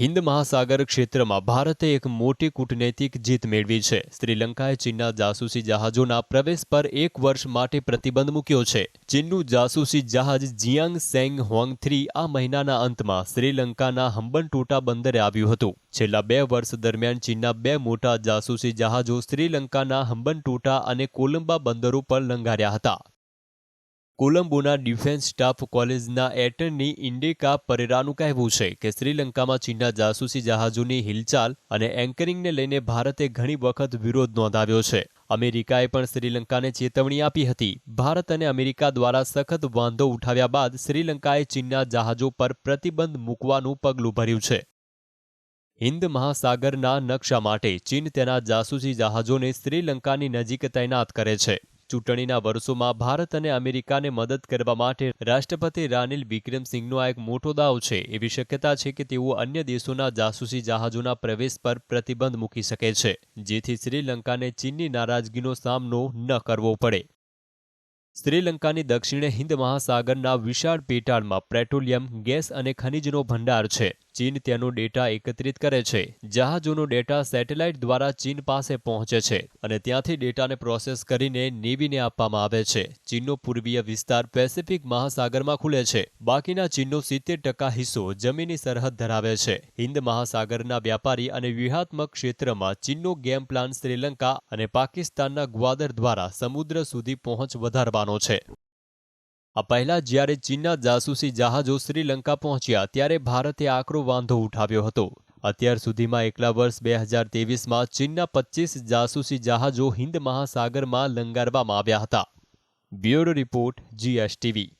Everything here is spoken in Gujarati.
હિન્દ મહાસાગર ક્ષેત્રમાં ભારતે એક મોટી કૂટનૈતિક જીત મેળવી છે. શ્રીલંકાએ ચીનના જાસૂસી જહાજોના પ્રવેશ પર એક વર્ષ માટે પ્રતિબંધ મૂક્યો છે. ચીનનું જાસૂસી જહાજ જિયાંગ સેંગ હોંગ થ્રી આ મહિનાના અંતમાં શ્રીલંકાના હંબનટોટા બંદરે આવ્યું હતું. છેલ્લા બે વર્ષ દરમિયાન ચીનના બે મોટા જાસૂસી જહાજો શ્રીલંકાના હંબનટોટા અને કોલંબા બંદરો પર લંઘાર્યા હતા. કોલંબોના ડિફેન્સ સ્ટાફ કોલેજના એટર્ની ઇન્ડિકા પરેરાનું કહેવું છે કે શ્રીલંકામાં ચીનના જાસૂસી જહાજોની હિલચાલ અને એન્કરિંગને લઈને ભારતે ઘણી વખત વિરોધ નોંધાવ્યો છે. અમેરિકાએ પણ શ્રીલંકાને ચેતવણી આપી હતી. ભારત અને અમેરિકા દ્વારા સખત વાંધો ઉઠાવ્યા બાદ શ્રીલંકાએ ચીનના જહાજો પર પ્રતિબંધ મૂકવાનું પગલું ભર્યું છે. હિન્દ મહાસાગરના નકશા માટે ચીન તેના જાસૂસી જહાજોને શ્રીલંકાની નજીક તૈનાત કરે છે. ચૂંટણીના વર્ષોમાં ભારત અને અમેરિકાને મદદ કરવા માટે રાષ્ટ્રપતિ રાનિલ વિક્રમસિંહનો આ એક મોટો દાવ છે. એવી શક્યતા છે કે તેઓ અન્ય દેશોના જાસૂસી જહાજોના પ્રવેશ પર પ્રતિબંધ મૂકી શકે છે, જેથી શ્રીલંકાને ચીનની નારાજગીનો સામનો ન કરવો પડે. શ્રીલંકાની દક્ષિણે હિન્દ મહાસાગરના વિશાળ પેટાળમાં પેટ્રોલિયમ, ગેસ અને ખનિજનો ભંડાર છે. ચીન તેનો ડેટા એકત્રિત કરે છે. જહાજોનો ડેટા સેટેલાઇટ દ્વારા ચીન પાસે પહોંચે છે અને ત્યાંથી ડેટાને પ્રોસેસ કરીને નેવીને આપવામાં આવે છે. ચીનનો પૂર્વીય વિસ્તાર પેસિફિક મહાસાગરમાં ખુલે છે. બાકીના ચીનનો સિત્તેર ટકા હિસ્સો જમીની સરહદ ધરાવે છે. હિન્દ મહાસાગરના વ્યાપારી અને વ્યૂહાત્મક ક્ષેત્રમાં ચીનનો ગેમ પ્લાન શ્રીલંકા અને પાકિસ્તાનના ગ્વાદર દ્વારા સમુદ્ર સુધી પહોંચ વધારવાનો છે. આ પહેલા જ્યારે ચીનના જાસૂસી જહાજો શ્રીલંકા પહોંચ્યા, ત્યારે ભારતે આકરો વાંધો ઉઠાવ્યો હતો. અત્યાર સુધીમાં એકલા વર્ષ બે હજાર તેવીસમાં ચીનના પચીસ જાસૂસી જહાજો હિન્દ મહાસાગરમાં લંગારવામાં આવ્યા હતા. Bureau report, GSTV.